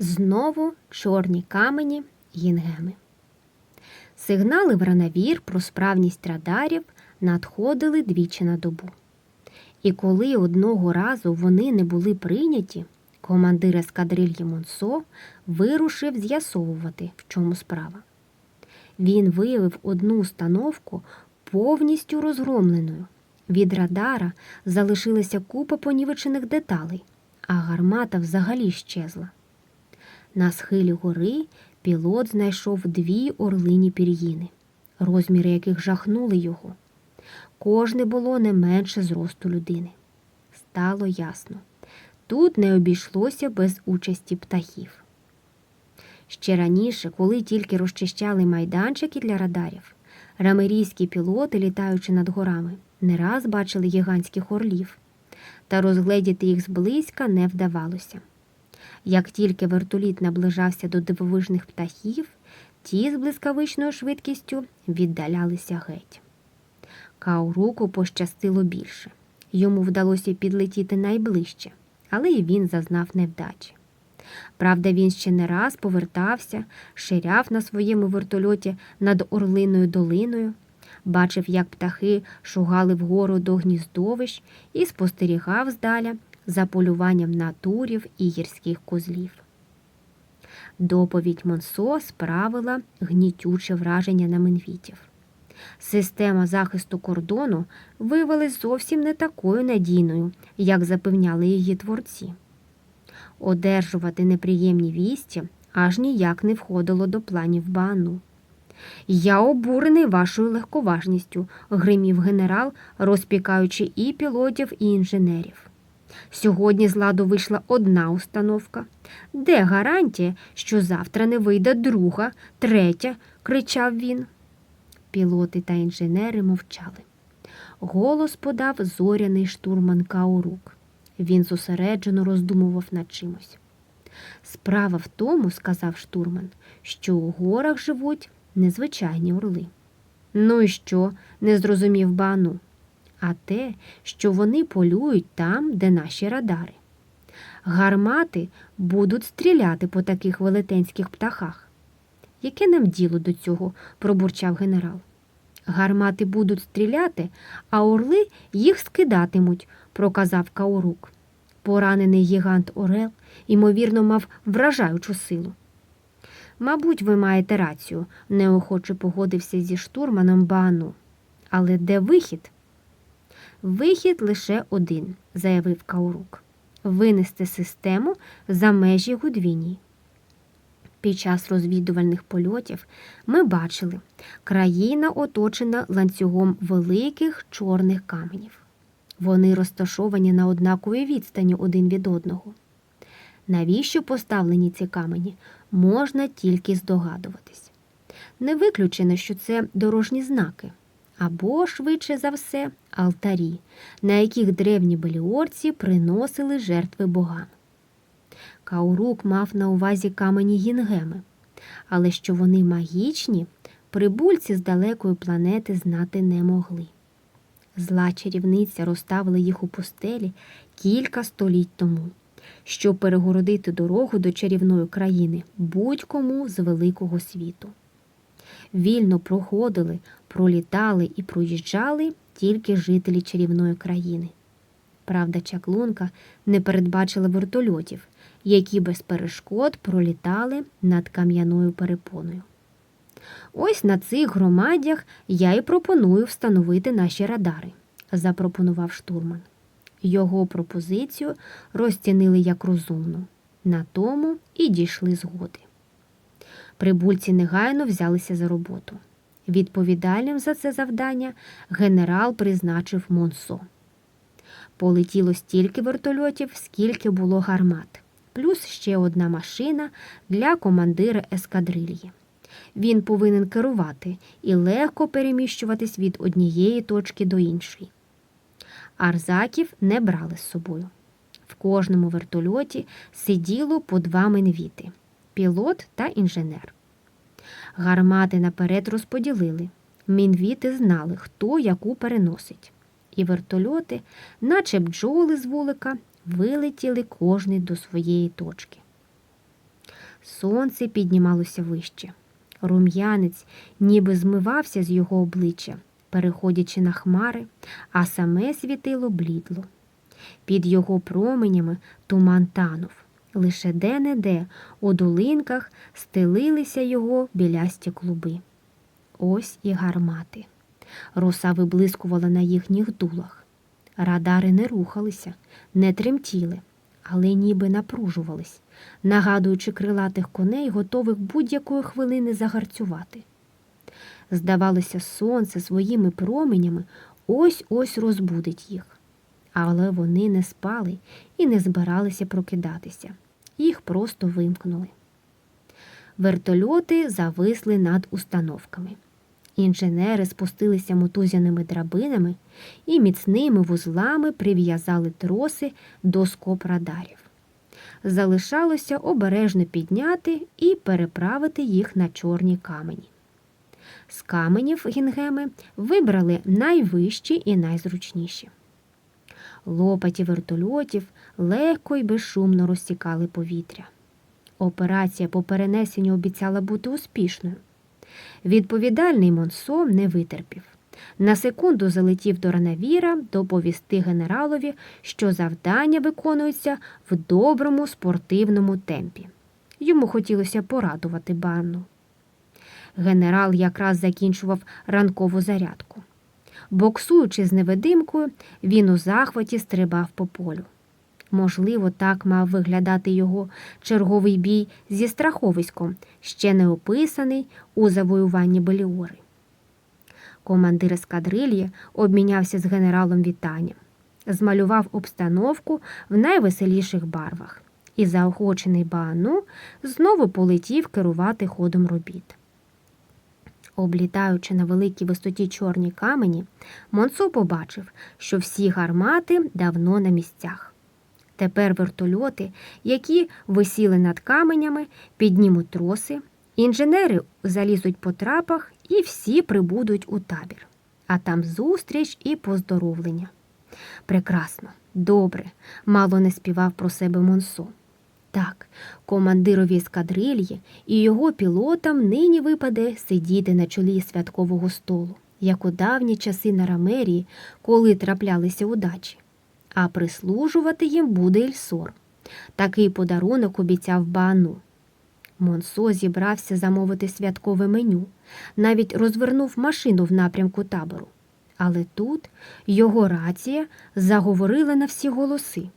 Знову чорні камені Гінгеми. Сигнали в ранавір про справність радарів надходили двічі на добу. І коли одного разу вони не були прийняті, командир ескадрильї Монсо вирушив з'ясовувати, в чому справа. Він виявив одну установку повністю розгромленою. Від радара залишилася купа понівечених деталей, а гармата взагалі щезла. На схилі гори пілот знайшов дві орлині пір'їни, розміри яких жахнули його. Кожне було не менше зросту людини. Стало ясно. Тут не обійшлося без участі птахів. Ще раніше, коли тільки розчищали майданчики для радарів, рамерійські пілоти, літаючи над горами, не раз бачили гігантських орлів, та розгледіти їх зблизька не вдавалося. Як тільки вертоліт наближався до дивовижних птахів, ті з блискавичною швидкістю віддалялися геть. Кауруку пощастило більше. Йому вдалося підлетіти найближче, але і він зазнав невдачі. Правда, він ще не раз повертався, ширяв на своєму вертольоті над Орлиною долиною, бачив, як птахи шугали вгору до гніздовищ і спостерігав здаля за полюванням на турів і гірських козлів. Доповідь Монсо справила гнітюче враження на менвітів. Система захисту кордону виявилась зовсім не такою надійною, як запевняли її творці. Одержувати неприємні вісті аж ніяк не входило до планів Баану. Я обурений вашою легковажністю, гримів генерал, розпікаючи і пілотів, і інженерів. Сьогодні з ладу вийшла одна установка. Де гарантія, що завтра не вийде друга, третя? кричав він. Пілоти та інженери мовчали. Голос подав зоряний штурман Каурук. Він зосереджено роздумував над чимось. Справа в тому, сказав штурман, що у горах живуть незвичайні орли. Ну і що? не зрозумів Бану. А те, що вони полюють там, де наші радари. Гармати будуть стріляти по таких велетенських птахах. Яке нам діло до цього? пробурчав генерал. Гармати будуть стріляти, а орли їх скидатимуть, проказав Каурук. Поранений гігант Орел, ймовірно, мав вражаючу силу. Мабуть, ви маєте рацію, неохоче погодився зі штурманом Баану. Але де вихід? Вихід лише один, заявив Каурук винести систему за межі Гудвінії. Під час розвідувальних польотів ми бачили, країна оточена ланцюгом великих чорних каменів. Вони розташовані на однаковій відстані один від одного. Навіщо поставлені ці камені, можна тільки здогадуватись. Не виключено, що це дорожні знаки, або, швидше за все, алтарі, на яких древні беліорці приносили жертви богам. Каурук мав на увазі камені Гінгеми, але що вони магічні, прибульці з далекої планети знати не могли. Зла чарівниця розставила їх у пустелі кілька століть тому, щоб перегородити дорогу до чарівної країни будь-кому з великого світу. Вільно проходили, пролітали і проїжджали тільки жителі чарівної країни. Правда, чаклунка не передбачила вертольотів, які без перешкод пролітали над кам'яною перепоною. Ось на цих громадях я й пропоную встановити наші радари, запропонував штурман. Його пропозицію розцінили як розумну. На тому і дійшли згоди. Прибульці негайно взялися за роботу. Відповідальним за це завдання генерал призначив Монсо. Полетіло стільки вертольотів, скільки було гармат, плюс ще одна машина для командира ескадрильї. Він повинен керувати і легко переміщуватись від однієї точки до іншої. Арзаків не брали з собою. В кожному вертольоті сиділо по два менвіти пілот та інженер. Гармати наперед розподілили. Мінвіти знали, хто яку переносить. І вертольоти, наче бджоли з вулика, вилетіли кожний до своєї точки. Сонце піднімалося вище. Рум'янець ніби змивався з його обличчя, переходячи на хмари, а саме світило блідло. Під його променями туман танув. Лише де-не-де у долинках стелилися його білясті клуби. Ось і гармати. Роса виблискувала на їхніх дулах. Радари не рухалися, не тремтіли, але ніби напружувались, нагадуючи крилатих коней, готових будь-якої хвилини загарцювати. Здавалося, сонце своїми променями ось-ось розбудить їх. Але вони не спали і не збиралися прокидатися. Їх просто вимкнули. Вертольоти зависли над установками. Інженери спустилися мотузяними драбинами і міцними вузлами прив'язали троси до скоб радарів. Залишалося обережно підняти і переправити їх на чорні камені. З каменів гінгеми вибрали найвищі і найзручніші. Лопаті вертольотів легко й безшумно розтікали повітря. Операція по перенесенню обіцяла бути успішною. Відповідальний Монсо не витерпів. На секунду залетів до Ранавіра доповісти генералові, що завдання виконується в доброму спортивному темпі. Йому хотілося порадувати банну. Генерал якраз закінчував ранкову зарядку. Боксуючи з невидимкою, він у захваті стрибав по полю. Можливо, так мав виглядати його черговий бій зі страховиськом, ще не описаний у завоюванні Беліори. Командир ескадрильї обмінявся з генералом вітанням, змалював обстановку в найвеселіших барвах і, заохочений Баану, знову полетів керувати ходом робіт. Облітаючи на великій висоті чорні камені, Монсо побачив, що всі гармати давно на місцях. Тепер вертольоти, які висіли над каменями, піднімуть троси, інженери залізуть по трапах і всі прибудуть у табір. А там зустріч і поздоровлення. Прекрасно, добре, мало не співав про себе Монсо. Так, командирові ескадрильї і його пілотам нині випаде сидіти на чолі святкового столу, як у давні часи на Рамерії, коли траплялися удачі. А прислужувати їм буде Ільсор. Такий подарунок обіцяв Баану. Монсо зібрався замовити святкове меню, навіть розвернув машину в напрямку табору. Але тут його рація заговорила на всі голоси.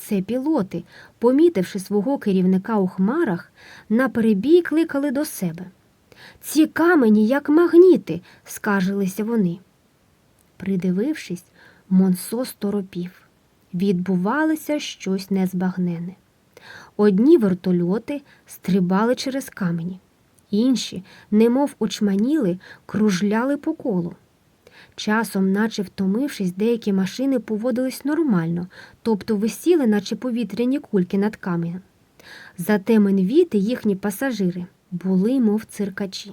Це пілоти, помітивши свого керівника у хмарах, наперебій кликали до себе. Ці камені, як магніти, скаржилися вони. Придивившись, Монсо сторопів. Відбувалося щось незбагнене. Одні вертольоти стрибали через камені, інші, немов очманіли, кружляли по колу. Часом, наче втомившись, деякі машини поводились нормально, тобто висіли, наче повітряні кульки над каменем. Зате менвіти, їхні пасажири, були, мов циркачі.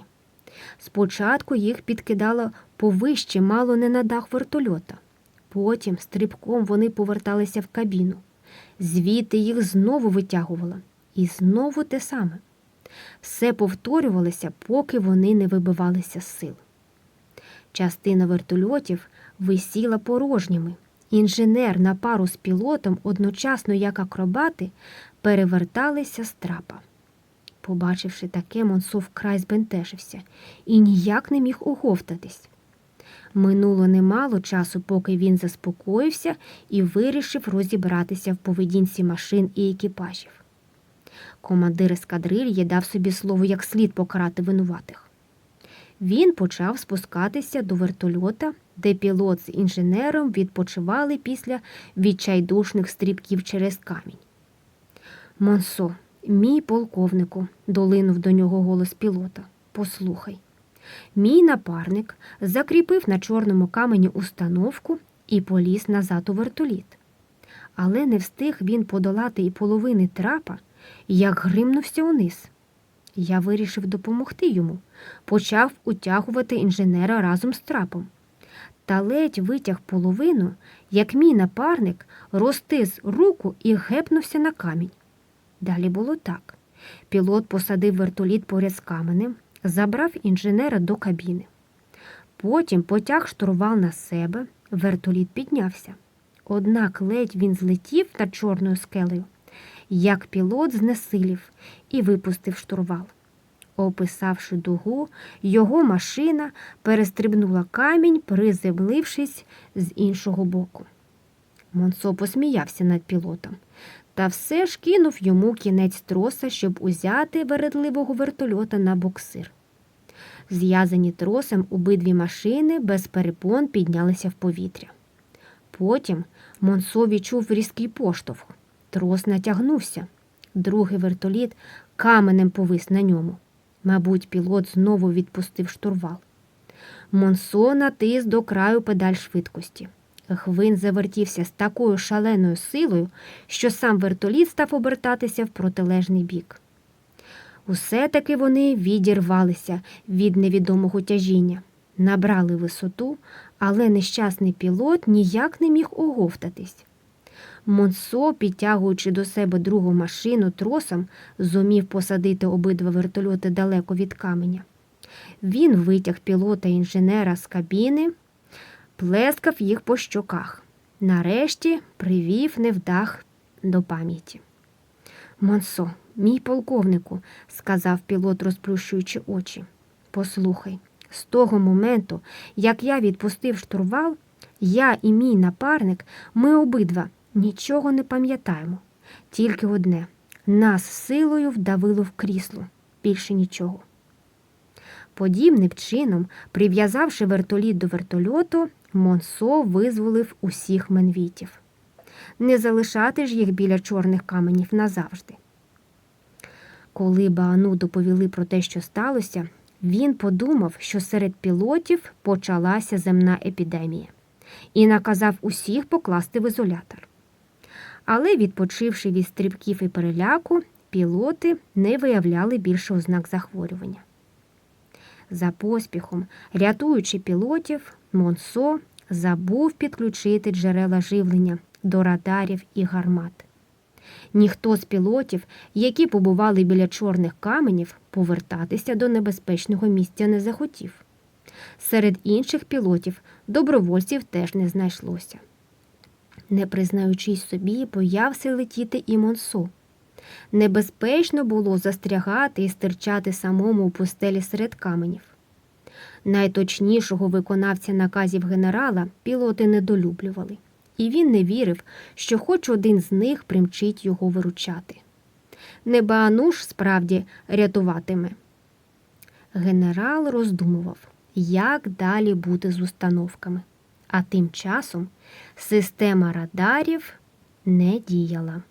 Спочатку їх підкидало повище, мало не на дах вертольота. Потім стрибком вони поверталися в кабіну. Звідти їх знову витягувало. І знову те саме. Все повторювалося, поки вони не вибивалися з сил. Частина вертольотів висіла порожніми. Інженер на пару з пілотом, одночасно як акробати, переверталися з трапа. Побачивши таке, Монсо вкрай збентежився і ніяк не міг оговтатись. Минуло немало часу, поки він заспокоївся і вирішив розібратися в поведінці машин і екіпажів. Командир ескадрильї дав собі слово як слід покарати винуватих. Він почав спускатися до вертольота, де пілот з інженером відпочивали після відчайдушних стрибків через камінь. Монсо, мій полковнику, долинув до нього голос пілота. Послухай. Мій напарник закріпив на чорному камені установку і поліз назад у вертоліт. Але не встиг він подолати і половини трапа, як гримнувся униз. Я вирішив допомогти йому, почав утягувати інженера разом з трапом. Та ледь витяг половину, як мій напарник розтис руку і гепнувся на камінь. Далі було так. Пілот посадив вертоліт поряд з каменем, забрав інженера до кабіни. Потім потяг штурвал на себе, вертоліт піднявся. Однак ледь він злетів над чорною скелею, як пілот знесилів і випустив штурвал. Описавши дугу, його машина перестрибнула камінь, приземлившись з іншого боку. Монсо посміявся над пілотом, та все ж кинув йому кінець троса, щоб узяти вередливого вертольота на буксир. Зв'язані тросом обидві машини без перепон піднялися в повітря. Потім Монсо відчув різкий поштовх. Трос натягнувся. Другий вертоліт каменем повис на ньому. Мабуть, пілот знову відпустив штурвал. Монсо натис до краю педаль швидкості. Гвин завертівся з такою шаленою силою, що сам вертоліт став обертатися в протилежний бік. Усе таки вони відірвалися від невідомого тяжіння, набрали висоту, але нещасний пілот ніяк не міг оговтатись. Монсо, підтягуючи до себе другу машину тросом, зумів посадити обидва вертольоти далеко від каменя. Він витяг пілота інженера з кабіни, плескав їх по щоках. Нарешті привів невдах до пам'яті. Монсо, мій полковнику, сказав пілот, розплющуючи очі. Послухай, з того моменту, як я відпустив штурвал, я і мій напарник, ми обидва нічого не пам'ятаємо. Тільки одне нас силою вдавило в крісло, більше нічого. Подібним чином, прив'язавши вертоліт до вертольоту, Монсо визволив усіх менвітів. Не залишати ж їх біля чорних каменів назавжди. Коли Баану доповіли про те, що сталося, він подумав, що серед пілотів почалася земна епідемія, і наказав усіх покласти в ізолятор. Але, відпочивши від стрибків і переляку, пілоти не виявляли більше ознак захворювання. За поспіхом, рятуючи пілотів, Монсо забув підключити джерела живлення до радарів і гармат. Ніхто з пілотів, які побували біля чорних каменів, повертатися до небезпечного місця не захотів. Серед інших пілотів добровольців теж не знайшлося. Не признаючись собі, боявся летіти і Монсо. Небезпечно було застрягати і стирчати самому у пустелі серед каменів. Найточнішого виконавця наказів генерала пілоти недолюблювали, і він не вірив, що хоч один з них примчить його виручати. Не Баануш справді рятуватиме. Генерал роздумував, як далі бути з установками. А тим часом система радарів не діяла.